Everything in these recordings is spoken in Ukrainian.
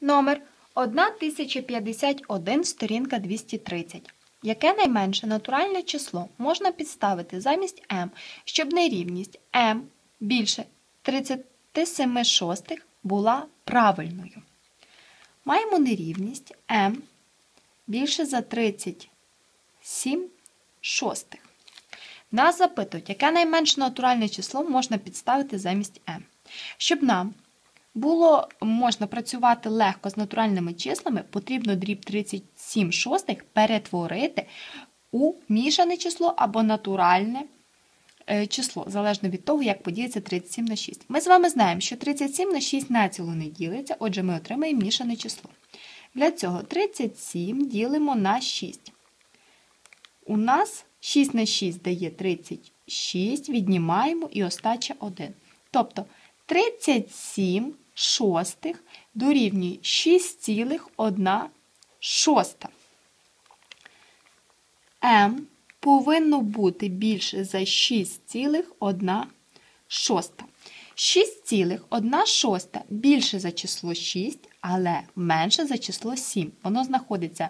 Номер 1051, сторінка 230. Яке найменше натуральне число можна підставити замість m, щоб нерівність m більше 37 шостих була правильною? Маємо нерівність m більше за 37 шостих. Нас запитують, яке найменше натуральне число можна підставити замість m. Щоб нам було можна працювати легко з натуральними числами, потрібно дріб 37 шостих перетворити у мішане число або натуральне е, число, залежно від того, як поділиться 37 на 6. Ми з вами знаємо, що 37 на 6 націло не ділиться, отже, ми отримаємо мішане число. Для цього 37 ділимо на 6. У нас 6 на 6 дає 36, віднімаємо і остача 1. Тобто 37 шостих дорівнює 6,1 шоста. М повинно бути більше за 6,1 шоста. 6,1 шоста більше за число 6, але менше за число 7. Воно знаходиться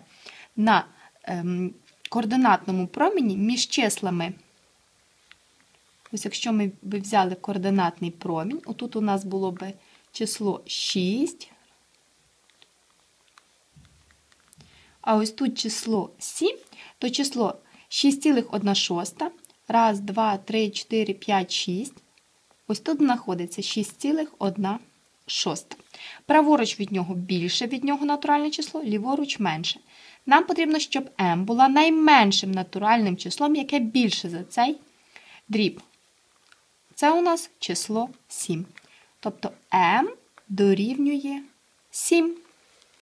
на ем, координатному промені між числами. Ось якщо ми б взяли координатний промінь, отут у нас було б число 6, а ось тут число 7, то число 6,1 шоста, раз, два, три, 4, 5, 6. Ось тут знаходиться 6,1 шоста. Праворуч від нього більше від нього натуральне число, ліворуч менше. Нам потрібно, щоб m була найменшим натуральним числом, яке більше за цей дріб. Це у нас число 7. Тобто m дорівнює 7.